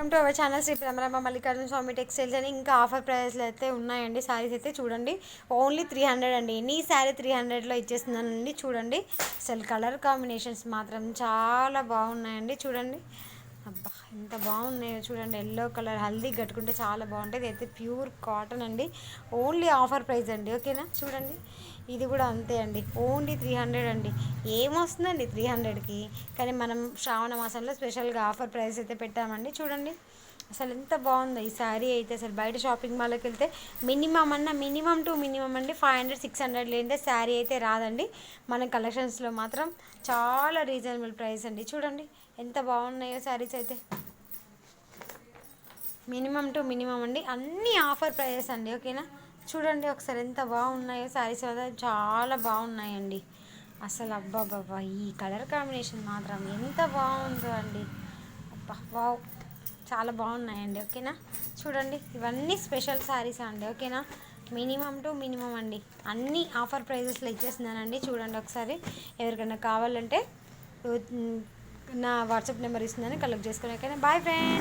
Welcome to our channel Sri Bhramarama Mallikarjuna Swamy textiles అని ఇంకా offer ప్రైస్లో అయితే ఉన్నాయండి. శారీస్ అయితే చూడండి. ఓన్లీ త్రీ హండ్రెడ్ అండి. ఎనీ శారీ త్రీ హండ్రెడ్లో ఇచ్చేస్తున్నానండి. చూడండి. అసలు కలర్ కాంబినేషన్స్ మాత్రం చాలా బాగున్నాయండి. చూడండి. అబ్బా. ఎంత బాగున్నాయో చూడండి. ఎల్లో కలర్ హల్దీ కట్టుకుంటే చాలా బాగుంటుంది అయితే ప్యూర్ కాటన్ అండి. ఓన్లీ ఆఫర్ ప్రైస్ అండి. ఓకేనా చూడండి. ఇది కూడా అంతే అండి. ఓన్లీ త్రీ హండ్రెడ్ అండి. ఏమొస్తుందండి త్రీ హండ్రెడ్కి కానీ మనం శ్రావణ మాసంలో స్పెషల్గా ఆఫర్ ప్రైస్ అయితే పెట్టామండి. చూడండి. అసలు ఎంత బాగుందో ఈ శారీ అయితే. అసలు బయట షాపింగ్ మాల్లోకి వెళ్తే మినిమం అన్న మినిమం టు మినిమం అండి. ఫైవ్ హండ్రెడ్ సిక్స్ హండ్రెడ్ లేనిదే శారీ అయితే రాదండి. మన కలెక్షన్స్లో మాత్రం చాలా రీజనబుల్ ప్రైస్ అండి. చూడండి. ఎంత బాగున్నాయో శారీస్ అయితే. మినిమం టు మినిమం అండి. అన్నీ ఆఫర్ ప్రైజెస్ అండి ఓకేనా? చూడండి ఒకసారి ఎంత బాగున్నాయో శారీస్ అయితే చాలా బాగున్నాయండి. అసలు అబ్బా బాబా ఈ కలర్ కాంబినేషన్ మాత్రం ఎంత బాగుందో అండి. అబ్బా వావ్. చాలా బాగున్నాయండి ఓకేనా? చూడండి ఇవన్నీ స్పెషల్ శారీస్ అండి ఓకేనా? మినిమం టు మినిమం అండి. అన్నీ ఆఫర్ ప్రైజెస్లో ఇచ్చేస్తున్నానండి. చూడండి ఒకసారి ఎవరికైనా కావాలంటే నా వాట్సాప్ నెంబర్ ఇస్తుందని కలెక్ట్ చేసుకుని ఓకేనా? Bye friend.